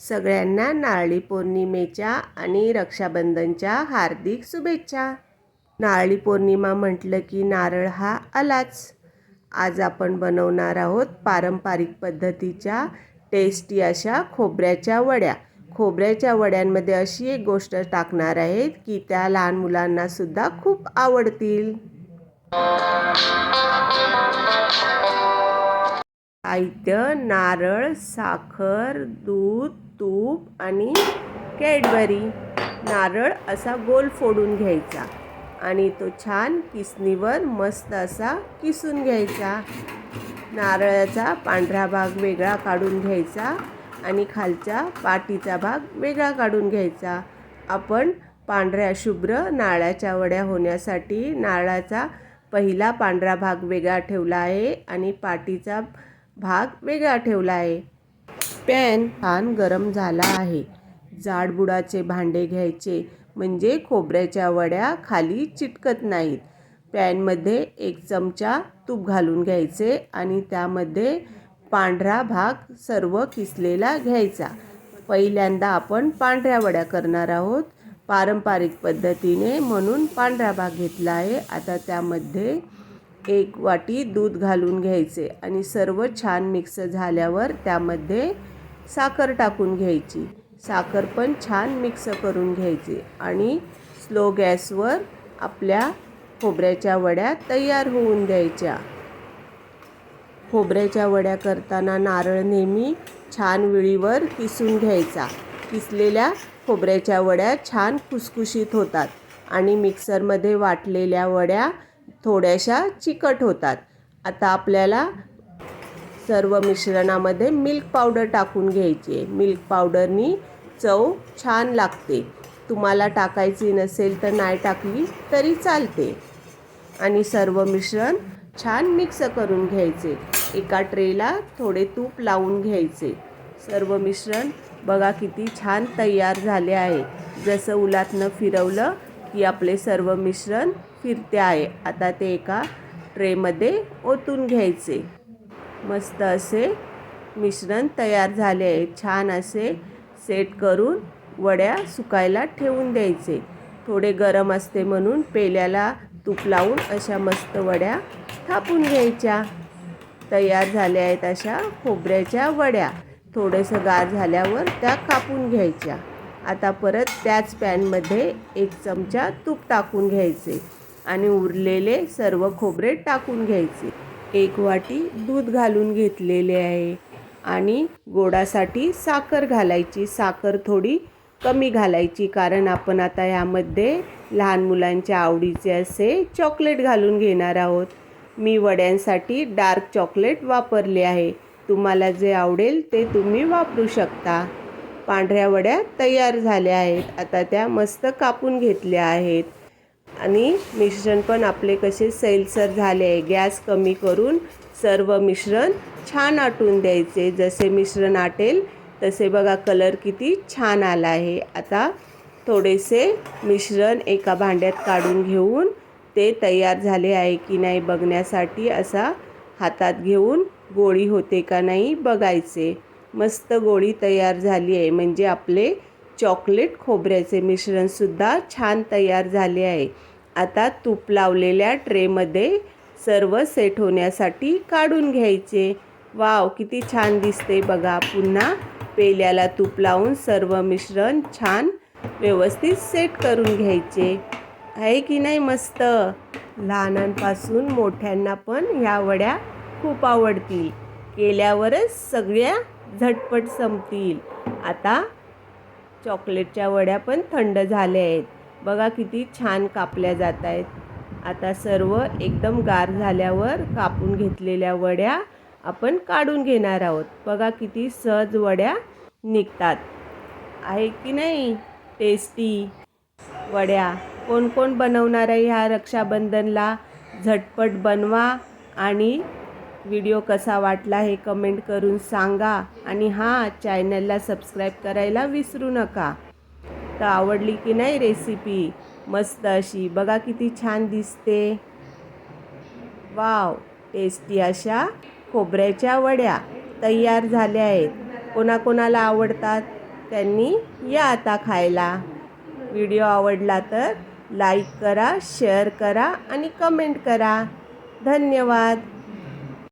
सगळ्यांना नारळी पौर्णिमेच्या आणि रक्षाबंधनच्या हार्दिक शुभेच्छा. नारळी पौर्णिमा म्हटलं की नारळ हा आलाच. आज आपण बनवणार आहोत पारंपरिक पद्धतीच्या टेस्टी अशा खोबऱ्याच्या वड्या. खोबऱ्याच्या वड्यांमध्ये अशी एक गोष्ट टाकणार आहेत की त्या लहान मुलांना सुद्धा खूप आवडतील. साहित्य नारळ साखर दूध तूप आणि कॅडबरी. नारळ असा गोल फोडून घ्यायचा आणि तो छान किसणीवर मस्त असा किसून घ्यायचा. नारळाचा पांढरा भाग वेगळा काढून घ्यायचा आणि खालचा पाटीचा भाग वेगळा काढून घ्यायचा. आपण पांढऱ्या शुभ्र नारळाच्या वड्या होण्यासाठी नारळाचा पहिला पांढरा भाग वेगळा ठेवला आहे आणि पाटीचा भाग वेगळा ठेवला आहे. पॅन छान गरम झाला आहे. जाडबुडाचे भांडे घ्यायचे म्हणजे खोबऱ्याच्या वड्या खाली चिटकत नाहीत. पॅनमध्ये एक चमचा तूप घालून घ्यायचे आणि त्यामध्ये पांढरा भाग सर्व किसलेला घ्यायचा. पहिल्यांदा आपण पांढऱ्या वड्या करणार आहोत. पारंपरिक पद्धतीने म्हणून पांढरा भाग घेतला आहे. आता त्यामध्ये एक वाटी दूध घालून घ्यायचे आणि सर्व छान मिक्स झाल्यावर त्यामध्ये साखर टाकून घ्यायची. साखर पण छान मिक्स करून घ्यायची आणि स्लो गॅसवर आपल्या खोबऱ्याच्या वड्या तयार होऊन द्यायच्या. खोबऱ्याच्या वड्या करताना नारळ नेहमी छान विळीवर किसून घ्यायचा. किसलेल्या खोबऱ्याच्या वड्या छान खुसखुशीत होतात आणि मिक्सरमध्ये वाटलेल्या वड्या थोड्याशा चिकट होतात. आता आपल्याला सर्व मिश्रणामध्ये मिल्क पावडर टाकून घ्यायची मिल्क पावडरनी चव छान लागते. तुम्हाला टाकायची नसेल तर नाही टाकली तरी चालते. आणि सर्व मिश्रण छान मिक्स करून घ्यायचे. एका ट्रेला थोडे तूप लावून घ्यायचे. सर्व मिश्रण बघा किती छान तयार झाले आहे. जसं उलातनं फिरवलं की आपले सर्व मिश्रण फिरते आहे. आता ते एका ट्रेमध्ये ओतून घ्यायचे. मस्त असे मिश्रण तयार झाले आहे. छान असे सेट करून वड्या सुकायला ठेवून द्यायचे. थोडे गरम असते म्हणून पेल्याला तूप लावून अशा मस्त वड्या थापून घ्यायच्या. तयार झाल्या आहेत अशा खोबऱ्याच्या वड्या. थोडंसं गार झाल्यावर त्या कापून घ्यायच्या. आता परत त्याच पॅनमध्ये एक चमचा तूप टाकून घ्यायचे. आणि उरलेले सर्व खोबरे टाकून घ्यायचे. एक वाटी दूध घालून घेतलेले आहे आणि गोडासाठी साखर घालायची. साखर थोडी कमी घालायची कारण आपण आता यामध्ये लहान मुलांच्या आवडीचे असे चॉकलेट घालून घेणार आहोत. मी वड्यांसाठी डार्क चॉकलेट वापरले आहे. तुम्हाला जे आवडेल ते तुम्ही वापरू शकता. पांढऱ्या वड्या तयार झाल्या आहेत. आता त्या मस्त कापून घेतल्या आहेत. आणि मिश्रण पण आपले कसे सैलसर झाले आहे गॅस कमी करून सर्व मिश्रण छान आटून द्यायचे. जसे मिश्रण आटेल तसे बघा कलर किती छान आला आहे. आता थोडेसे मिश्रण एका भांड्यात काढून घेऊन ते तयार झाले आहे की नाही बघण्यासाठी. असा हातात घेऊन गोळी होते का नाही बघायचे. मस्त गोळी तयार झाली आहे. म्हणजे आपले चॉकलेट खोबऱ्याचे मिश्रणसुद्धा छान तयार झाले आहे. आता तूप लावलेल्या ट्रेमध्ये सर्व सेट होण्यासाठी काढून घ्यायचे. वाव किती छान दिसते बघा. पुन्हा पेल्याला तूप लावून सर्व मिश्रण छान व्यवस्थित सेट करून घ्यायचे. आहे की नाही मस्त? लहानांपासून मोठ्यांना पण ह्या वड्या खूप आवडतील. केल्यावरच सगळ्या झटपट संपतील. आता चॉकलेटच्या वड्या पण थंड झाल्या आहेत. बघा किती छान कापल्या जात आहेत. आता सर्व एकदम गार झाल्यावर कापून घेतलेल्या वड्या आपण काढून घेणार आहोत. बघा किती सहज वड्या निघतात. आहे की नाही? टेस्टी वड्या. कोण कोण बनवणार आहे ह्या रक्षाबंधनला? झटपट बनवा आणि व्हिडिओ कसा वाटला हे कमेंट करून सांगा आणि हां चॅनलला सबस्क्राईब करायला विसरू नका. तर आवडली की नाही रेसिपी? मस्त अशी. बघा किती छान दिसते. वाव टेस्टी अशा खोबऱ्याच्या वड्या तयार झाल्या आहेत. कोणाकोणाला आवडतात त्यांनी या आता खायला. व्हिडिओ आवडला तर लाईक करा शेअर करा आणि कमेंट करा. धन्यवाद.